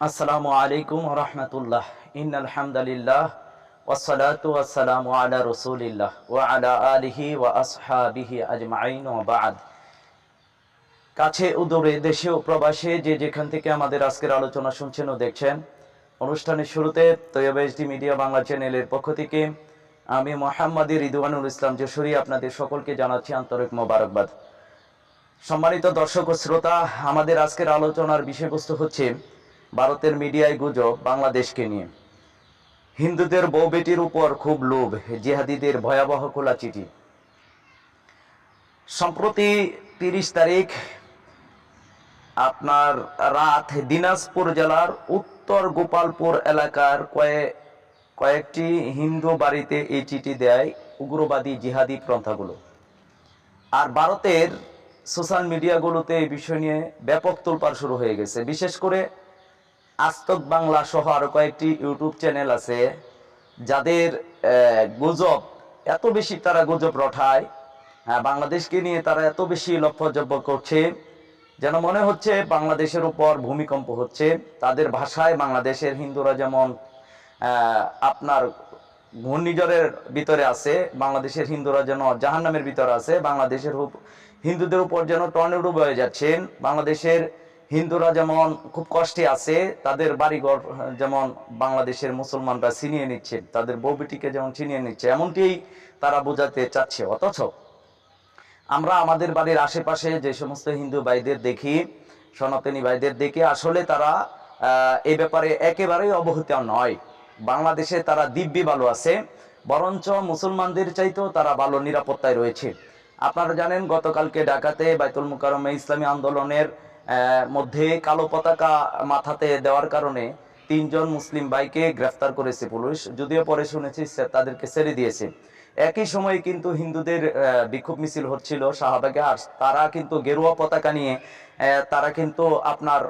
আসসালামু আলাইকুম রহমতুল্লাহ। ইন আলহামদুলিল্লাহ ওয়াসসালাতু ওয়াসসালামু আলা রসুলিল্লাহ ওয়া আলা আলিহি ওয়া আসহাবিহি আজমাইন ওয়া বাদ। কাছে ও দূরে, দেশে ও প্রবাসে যে যেখান থেকে আমাদের আজকের আলোচনা শুনছেন ও দেখছেন, অনুষ্ঠানের শুরুতে তৈয়ব এইচডি মিডিয়া বাংলা চ্যানেলের পক্ষ থেকে আমি মোহাম্মদী রিদুয়ানুল ইসলাম যশোরী আপনাদের সকলকে জানাচ্ছি আন্তরিক মোবারকবাদ। সম্মানিত দর্শক ও শ্রোতা, আমাদের আজকের আলোচনার বিষয়বস্তু হচ্ছে ভারতের মিডিয়ায় গুজব বাংলাদেশকে নিয়ে। হিন্দুদের বউ বেটির উপর খুব লোভ, জিহাদিদের ভয়াবহ খোলা চিঠি। সম্প্রতি তিরিশ তারিখ আপনার রাত দিনাজপুর জেলার উত্তর গোপালপুর এলাকার কয়েক কয়েকটি হিন্দু বাড়িতে এই চিঠি দেয় উগ্রবাদী জিহাদি পন্থাগুলো আর ভারতের সোশ্যাল মিডিয়াগুলোতে এই বিষয় নিয়ে ব্যাপক তোলপাড় শুরু হয়ে গেছে। বিশেষ করে আস্তক বাংলা সহ আরও কয়েকটি ইউটিউব চ্যানেল আছে, যাদের গুজব এত বেশি তারা গুজব রঠায় হ্যাঁ বাংলাদেশকে নিয়ে তারা এত বেশি লক্ষ্যজব্য করছে, যেন মনে হচ্ছে বাংলাদেশের উপর ভূমিকম্প হচ্ছে। তাদের ভাষায় বাংলাদেশের হিন্দুরা যেমন আপনার ঘূর্ণিঝড়ের ভিতরে আছে, বাংলাদেশের হিন্দুরা যেন জাহান্নামের ভিতরে আছে, বাংলাদেশের হিন্দুদের উপর যেন টর্নেডো বয়ে যাচ্ছেন, বাংলাদেশের হিন্দুরা যেমন খুব কষ্টে আছে, তাদের বাড়িঘর যেমন বাংলাদেশের মুসলমানরা ছিনিয়ে নিচ্ছে, তাদের বউবিটিকে যেমন ছিনিয়ে নিচ্ছে এমনটি তারা বোঝাতে চাচ্ছে। অথচ আমরা আমাদের বাড়ির আশেপাশে যে সমস্ত হিন্দু ভাইদের দেখি, সনাতনী ভাইদের দেখি আসলে তারা এই ব্যাপারে একেবারেই অবহিত নয়। বাংলাদেশে তারা দিব্যি ভালো আছে, বরঞ্চ মুসলমানদের চাইতেও তারা ভালো নিরাপত্তায় রয়েছে। আপনারা জানেন, গতকালকে ঢাকাতে বাইতুল মুকারমে ইসলামী আন্দোলনের মধ্যে কালো পতাকা মাথাতে দেওয়ার কারণে তিনজন মুসলিম ভাইকে গ্রেফতার করেছে পুলিশ। যদিও পরে শুনেছি তাদেরকে ছেড়ে দিয়েছে। একই সময়ে কিন্তু হিন্দুদের বিক্ষোভ মিছিল হচ্ছিল শাহবাগে আর তারা কিন্তু গেরুয়া পতাকা নিয়ে তারা কিন্তু আপনার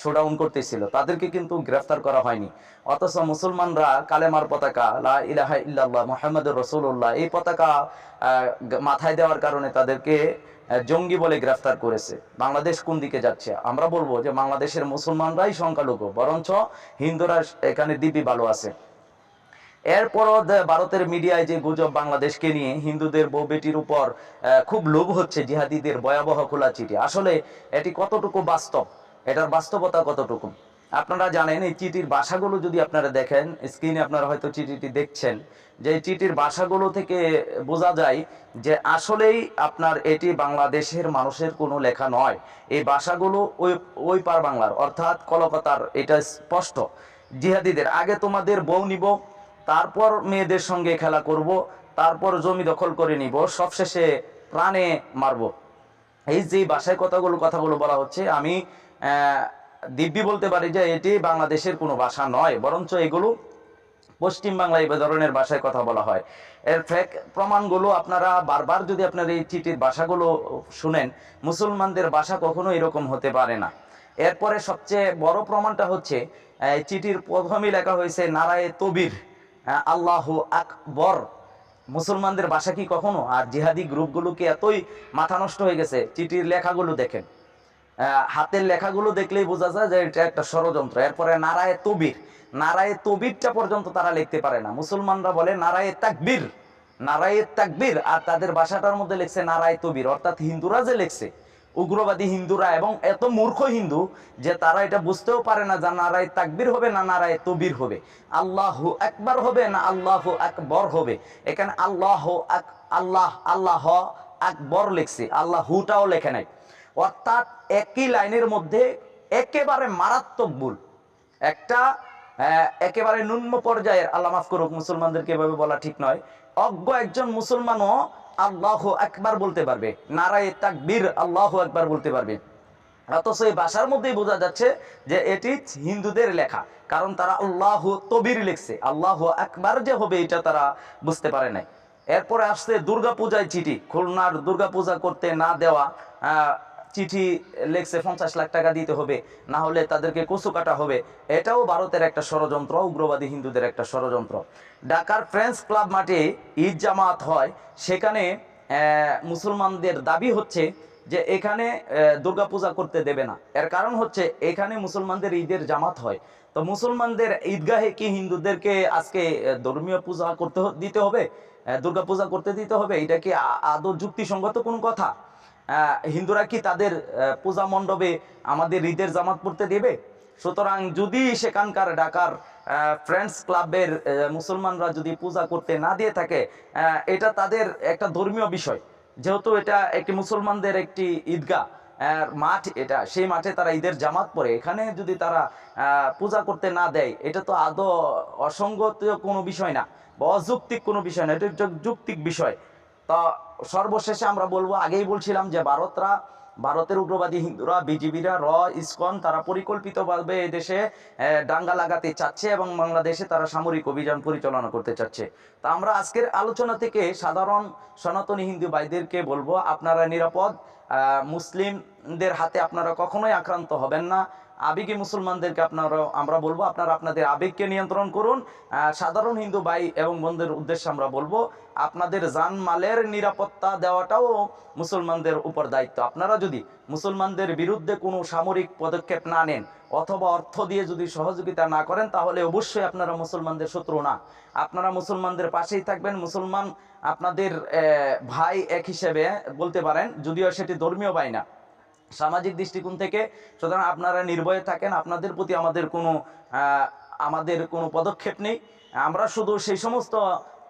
শোডাউন করতেছিল। তাদেরকে কিন্তু গ্রেফতার করা হয়নি। অথচ মুসলমানরা কালেমার পতাকা, লা ইলাহা ইল্লাল্লাহ মুহাম্মাদুর রাসূলুল্লাহ, এই পতাকা মাথায় দেওয়ার কারণে তাদেরকে জঙ্গি বলে গ্রেফতার করেছে। বাংলাদেশ কোন দিকে যাচ্ছে? আমরা বলব যে বাংলাদেশের মুসলমানরাই সংখ্যালঘু, বরঞ্চ হিন্দুরা এখানে দিব্যি ভালো আছে। এরপরও ভারতের মিডিয়ায় যে গুজব বাংলাদেশকে নিয়ে হিন্দুদের বউ বেটির উপর খুব লোভ হচ্ছে জিহাদিদের ভয়াবহ খোলা চিঠি। আসলে এটি কতটুকু বাস্তব? এটার বাস্তবতা কতটুকু? আপনারা জানেন, এই চিঠির ভাষাগুলো যদি আপনারা দেখেন, স্ক্রিনে আপনারা হয়তো চিঠিটি দেখছেন, যে এই চিঠির ভাষাগুলো থেকে বোঝা যায় যে আসলেই আপনার এটি বাংলাদেশের মানুষের কোনো লেখা নয়। এই ভাষাগুলো ওই ওই পার বাংলার, অর্থাৎ কলকাতার, এটা স্পষ্ট। জিহাদিদের, আগে তোমাদের বউ নিব তারপর মেয়েদের সঙ্গে খেলা করব, তারপর জমি দখল করে নিব, সবশেষে প্রাণে মারব। এই যে ভাষায় কথাগুলো কথাগুলো বলা হচ্ছে, আমি দিব্যি বলতে পারি যে এটি বাংলাদেশের কোনো ভাষা নয়, বরঞ্চ এগুলো পশ্চিম বাংলায় এ ধরনের ভাষায় কথা বলা হয়। এর ফ্যাক প্রমাণগুলো আপনারা বারবার যদি আপনার এই চিঠির ভাষাগুলো শুনেন, মুসলমানদের ভাষা কখনো এরকম হতে পারে না। এরপরে সবচেয়ে বড় প্রমাণটা হচ্ছে চিঠির প্রথমেই লেখা হয়েছে, নারায়ে তবির। আল্লাহ আকবর। মুসলমানদের বাসা কি কখনো? আর জিহাদি গ্রুপগুলোকে এতই মাথা নষ্ট হয়ে গেছে? চিঠির লেখাগুলো দেখেন। হাতের লেখাগুলো দেখলেই বোঝা যায় যে এটা একটা ষড়যন্ত্র। এরপরে নারায়ে তবির। নারায়ে তবিরটা পর্যন্ত তারা লিখতে পারে না। মুসলমানরা বলে নারায়ে তাকবীর। নারায়ে তাকবীর। আর তাদের বাসাটার মধ্যে লিখছে নারায় তবির। অর্থাৎ হিন্দুরা যে লিখছে উগ্রবাদী হিন্দুরা এবং এত মূর্খ হিন্দু যে তারা এটা বুঝতেও পারে না যে নারায় তাকবীর হবে না নারায় তবির হবে। আল্লাহ একবার হবে না আল্লাহ আকবর হবে। এখানে আল্লাহ এক আল্লাহ আল্লাহ আকবর লিখছে আল্লাহ হুটাও লেখে নাই। অর্থাৎ একই লাইনের মধ্যে একেবারে মারাত্মক ভুল। একটা একেবারে ন্যূনম পর্যায়ের, আল্লাহ মাফ করুক, মুসলমানদেরকে এভাবে বলা ঠিক নয়। অজ্ঞ একজন মুসলমানও আল্লাহ একবার বলতে পারবে। নারায় তাকবীর আল্লাহ একবার বলতে পারবে। অথচ এই ভাষার মধ্যেই বোঝা যাচ্ছে যে এটি হিন্দুদের লেখা, কারণ তারা আল্লাহ তবির লিখছে। আল্লাহ একবার যে হবে, এটা তারা বুঝতে পারে নাই। এরপরে আসছে দুর্গাপূজায় চিঠি। খুলনার দুর্গাপূজা করতে না দেওয়া চিঠি লেখছে পঞ্চাশ লাখ টাকা দিতে হবে, না হলে তাদেরকে কচু কাটা হবে। এটাও ভারতের একটা ষড়যন্ত্র, উগ্রবাদী হিন্দুদের একটা ষড়যন্ত্র। ঢাকার ফ্রেন্স ক্লাব মাঠে ঈদ জামাত হয়, সেখানে মুসলমানদের দাবি হচ্ছে যে এখানে দুর্গাপূজা করতে দেবে না। এর কারণ হচ্ছে এখানে মুসলমানদের ঈদের জামাত হয়। তো মুসলমানদের ঈদগাহে কি হিন্দুদেরকে আজকে ধর্মীয় পূজা করতে দিতে হবে? দুর্গাপূজা করতে দিতে হবে? এটা কি আদৌ যুক্তিসঙ্গত কোনো কথা? হিন্দুরা কি তাদের পূজা মণ্ডপে আমাদের ঈদের জামাত পড়তে দেবে? সুতরাং যদি সেখানকার ঢাকার ফ্রেন্ডস ক্লাবের মুসলমানরা যদি পূজা করতে না দিয়ে থাকে এটা তাদের একটা ধর্মীয় বিষয়। যেহেতু এটা একটি মুসলমানদের একটি ঈদগাহ মাঠ এটা, সেই মাঠে তারা ঈদের জামাত পরে এখানে যদি তারা পূজা করতে না দেয়, এটা তো আদৌ অসঙ্গত কোনো বিষয় না, বা অযৌক্তিক কোনো বিষয় না, এটা যৌক্তিক বিষয়। তা সর্বশেষে আমরা বলব, আগেই বলছিলাম যে ভারতরা, ভারতের উগ্রবাদী হিন্দুরা, বিজিবিরা, র, ইসকন, তারা পরিকল্পিতভাবে এদেশে ডাঙ্গা লাগাতে চাচ্ছে এবং বাংলাদেশে তারা সামরিক অভিযান পরিচালনা করতে চাচ্ছে। তা আমরা আজকের আলোচনা থেকে সাধারণ সনাতনী হিন্দু ভাইদেরকে বলব, আপনারা নিরাপদ মুসলিমদের হাতে আপনারা কখনোই আক্রান্ত হবেন না। আবেগী মুসলমানদেরকে আপনারা, আমরা বলব আপনারা আপনাদের আবেগকে নিয়ন্ত্রণ করুন। সাধারণ হিন্দু ভাই এবং বোনদের উদ্দেশ্যে আমরা বলব, আপনাদের জানমালের নিরাপত্তা দেওয়াটাও মুসলমানদের উপর দায়িত্ব। আপনারা যদি মুসলমানদের বিরুদ্ধে কোনো সামরিক পদক্ষেপ না নেন, অথবা অর্থ দিয়ে যদি সহযোগিতা না করেন, তাহলে অবশ্যই আপনারা মুসলমানদের শত্রু না। আপনারা মুসলমানদের পাশেই থাকবেন। মুসলমান আপনাদের ভাই এক হিসেবে বলতে পারেন, যদিও সেটি ধর্মীয় ভাই না। সামাজিক দৃষ্টিকোণ থেকে, সুতরাং আপনারা নির্ভয়ে থাকেন, আপনাদের প্রতি আমাদের কোনো আমাদের কোনো পদক্ষেপ নেই। আমরা শুধু সেই সমস্ত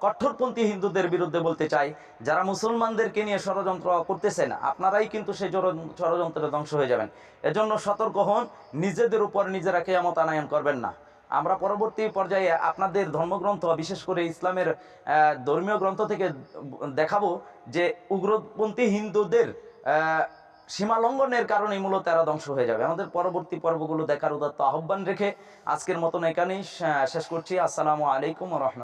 কঠোরপন্থী হিন্দুদের বিরুদ্ধে বলতে চাই, যারা মুসলমানদেরকে নিয়ে ষড়যন্ত্র করতেছেন, আপনারাই কিন্তু সেই ষড়- ষড়যন্ত্রে ধ্বংস হয়ে যাবেন। এজন্য সতর্ক হন, নিজেদের উপর নিজেরা কেয়ামত আনায়ন করবেন না। আমরা পরবর্তী পর্যায়ে আপনাদের ধর্মগ্রন্থ, বিশেষ করে ইসলামের ধর্মীয় গ্রন্থ থেকে দেখাবো যে উগ্রপন্থী হিন্দুদের সীমা লঙ্ঘনের কারণে মূলত এরা ধ্বংস হয়ে যাবে। আমাদের পরবর্তী পর্বগুলো দেখার উদাত্ত আহ্বান রেখে আজকের মতন এখানেই শেষ করছি। আসসালামু আলাইকুম রহমতুল্লাহ।